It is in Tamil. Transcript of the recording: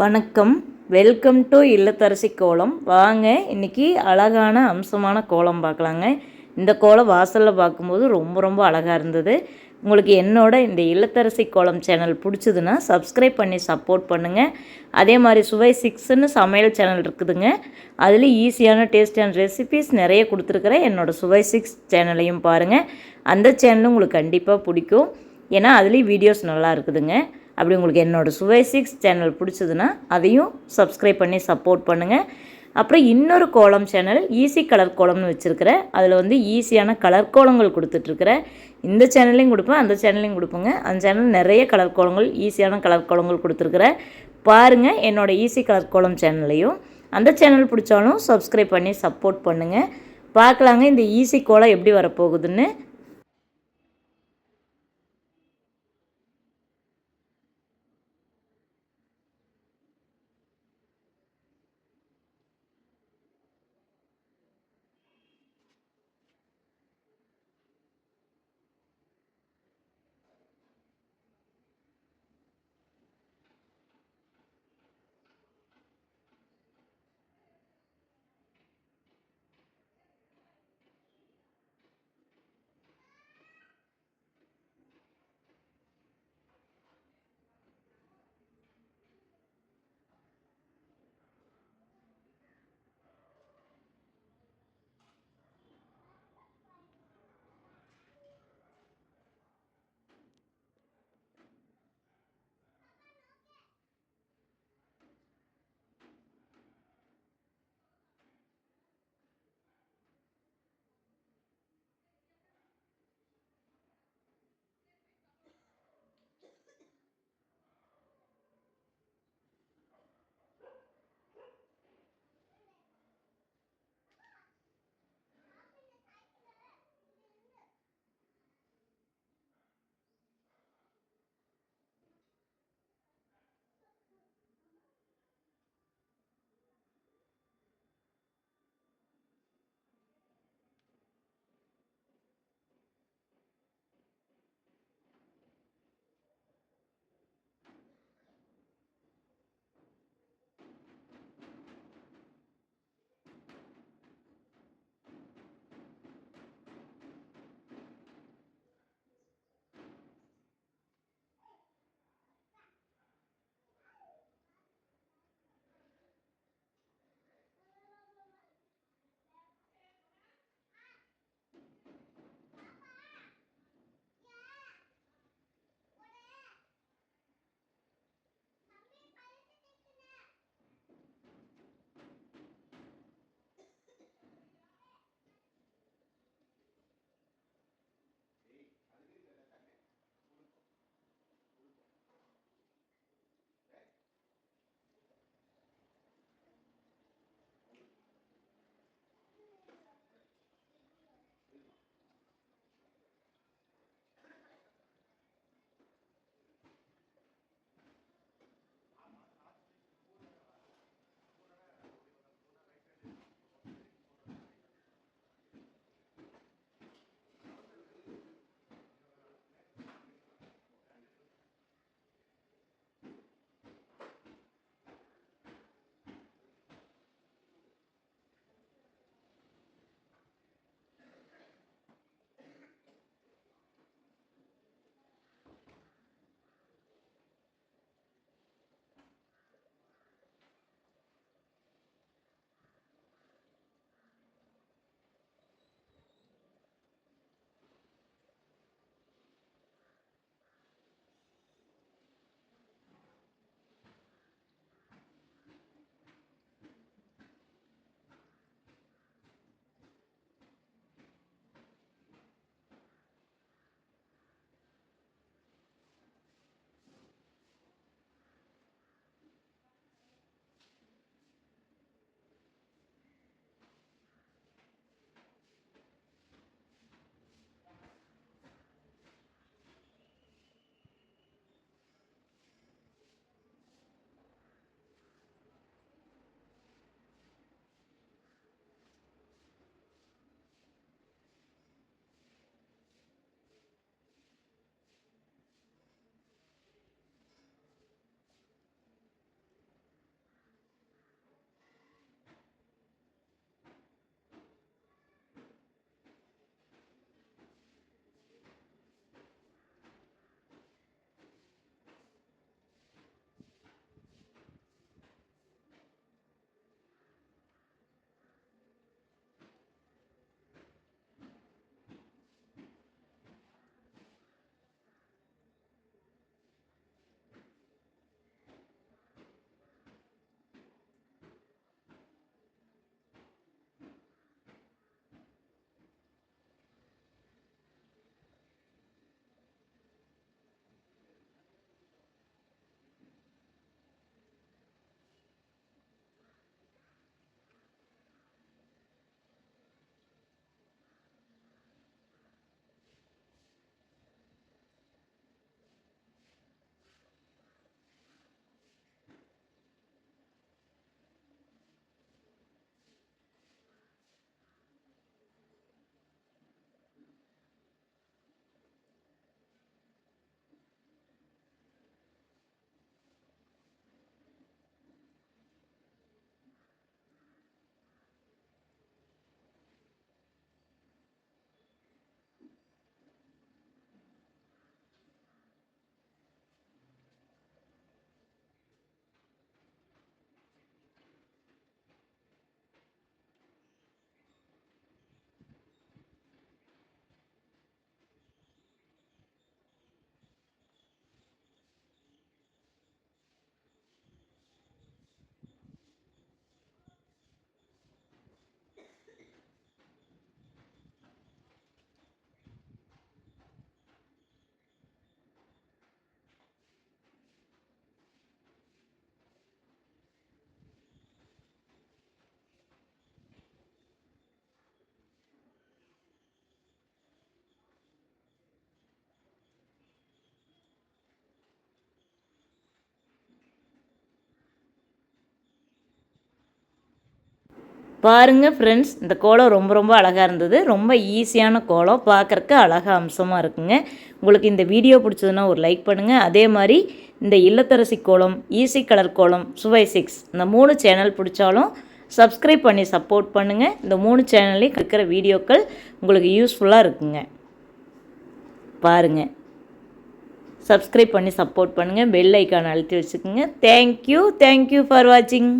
வணக்கம். வெல்கம் டு இல்லத்தரசி கோலம். வாங்க இன்றைக்கி அழகான அம்சமான கோலம் பார்க்கலாங்க. இந்த கோலம் வாசலில் பார்க்கும்போது ரொம்ப ரொம்ப அழகாக இருந்தது. உங்களுக்கு என்னோட இந்த இல்லத்தரசி கோலம் சேனல் பிடிச்சதுன்னா சப்ஸ்கிரைப் பண்ணி சப்போர்ட் பண்ணுங்கள் அதே மாதிரி சுவை சிக்ஸ்னு சமையல் சேனல் இருக்குதுங்க. அதில் ஈஸியான டேஸ்டியான ரெசிபீஸ் நிறைய கொடுத்துருக்குறேன் என்னோடய சுவை சிக்ஸ் சேனலையும் பாருங்கள் அந்த சேனலும் உங்களுக்கு கண்டிப்பாக பிடிக்கும். ஏன்னா அதுலேயும் வீடியோஸ் நல்லா இருக்குதுங்க. அப்படி உங்களுக்கு என்னோடய சுவை சிக்ஸ் சேனல் பிடிச்சதுன்னா அதையும் சப்ஸ்கிரைப் பண்ணி சப்போர்ட் பண்ணுங்கள் அப்புறம் இன்னொரு கோலம் சேனல் ஈஸி கலர் கோலம்னு வச்சுருக்கிறேன். அதில் வந்து ஈஸியான கலர் கோலங்கள் கொடுத்துட்ருக்குறேன். இந்த சேனல்லையும் கொடுப்பேன் அந்த சேனல்லையும் கொடுப்பேங்க. அந்த சேனல் நிறைய கலர் கோலங்கள் ஈஸியான கலர் கோலங்கள் கொடுத்துருக்குறேன். பாருங்கள் என்னோடய ஈஸி கலர் கோலம் சேனல்லையும் அந்த சேனல் பிடிச்சாலும் சப்ஸ்கிரைப் பண்ணி சப்போர்ட் பண்ணுங்கள் பார்க்கலாங்க இந்த ஈஸி கோலம் எப்படி வரப்போகுதுன்னு. பாருங்கள் ஃப்ரெண்ட்ஸ் இந்த கோலம் ரொம்ப ரொம்ப அழகாக இருந்தது. ரொம்ப ஈஸியான கோலம். பார்க்குறக்கு அழகாக அம்சமாக இருக்குங்க. உங்களுக்கு இந்த வீடியோ பிடிச்சதுன்னா ஒரு லைக் பண்ணுங்கள் அதே மாதிரி இந்த இல்லத்தரசி கோலம் ஈஸி கலர் கோலம் சுவை சிக்ஸ் இந்த மூணு சேனல் பிடிச்சாலும் சப்ஸ்கிரைப் பண்ணி சப்போர்ட் பண்ணுங்கள் இந்த மூணு சேனல்லையும் இருக்கிற வீடியோக்கள் உங்களுக்கு யூஸ்ஃபுல்லாக இருக்குங்க. பாருங்கள் சப்ஸ்கிரைப் பண்ணி சப்போர்ட் பண்ணுங்கள் பெல் ஐக்கான் அழுத்தி வச்சுக்கோங்க. தேங்க்யூ தேங்க்யூ ஃபார் வாட்சிங்